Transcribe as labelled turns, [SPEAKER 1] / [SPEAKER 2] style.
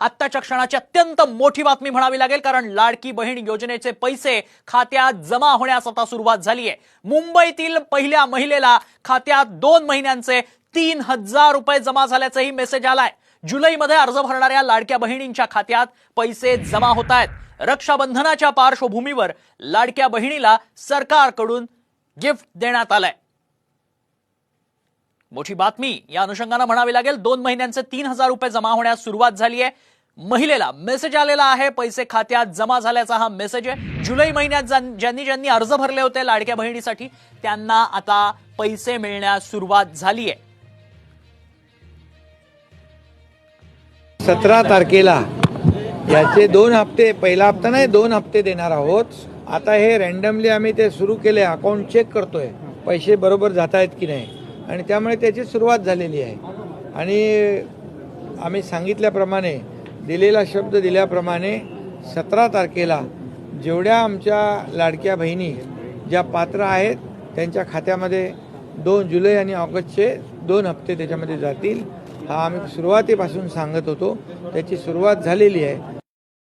[SPEAKER 1] आत्ताच्या क्षणाची अत्यंत मोठी बातमी म्हणावी लागेल कारण लाडकी बहीण योजनेचे पैसे खात्यात जमा होण्यास आता सुरुवात झाली आहे मुंबईतील पहिल्या महिलेला खात्यात दोन महिन्यांचे तीन हजार रुपये जमा झाल्याचाही मेसेज आलाय. जुलैमध्ये अर्ज भरणाऱ्या लाडक्या बहिणींच्या खात्यात पैसे जमा होत आहेत रक्षाबंधनाच्या पार्श्वभूमीवर लाडक्या बहिणीला सरकारकडून गिफ्ट देण्यात आलंय. मोठी बातमी या अनुषंगानं म्हणावी लागेल दोन महिन्यांचे तीन हजार रुपये जमा होण्यास सुरुवात झाली आहे. महिलेला मेसेज आलेला आहे पैसे खात्यात जमा झाल्याचा हा मेसेज आहे. जुलै महिन्यात ज्यांनी ज्यांनी अर्ज भरले होते लाडक्या बहिणीसाठी त्यांना आता पैसे मिळण्यास सुरुवात झाली आहे.
[SPEAKER 2] सतरा तारखेला याचे दोन हप्ते पहिला हप्ता नाही दोन हप्ते देणार आहोत. आता हे रँडमली आम्ही ते सुरू केले अकाउंट चेक करतोय. पैसे बरोबर जात आहेत की नाही? आणि त्यामुळे त्याची सुरुवात झालेली आहे. आणि आम्ही सांगितल्याप्रमाणे दिलेला शब्द दिल्याप्रमाणे सतरा तारखेला जेवढ्या आमच्या लाडक्या बहिणी ज्या पात्र आहेत त्यांच्या खात्यामध्ये दोन जुलै आणि ऑगस्टचे दोन हप्ते त्याच्यामध्ये जातील. हा आम्ही सुरुवातीपासून सांगत होतो. त्याची सुरुवात झालेली आहे.